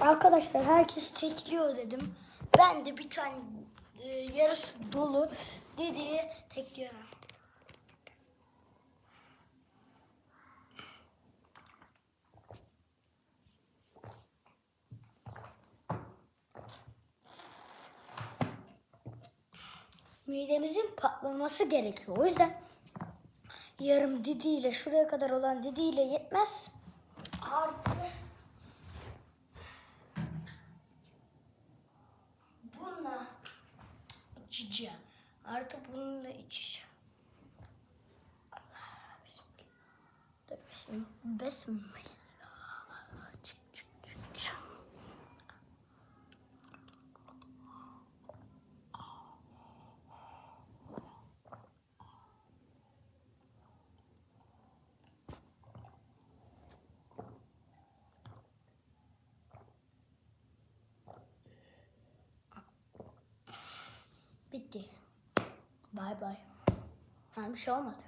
Arkadaşlar herkes tekliyor dedim. Ben de bir tane e, yarısı dolu dediği tekliyorum. Midemizin patlaması gerekiyor. O yüzden yarım didiyle şuraya kadar olan didiyle yetmez. Artı içeceğim. Artı bununla içeceğim. Allah bismillah. Bismillah. Bismillah. Bitti. Bay bay. Ha, bir şey olmadı.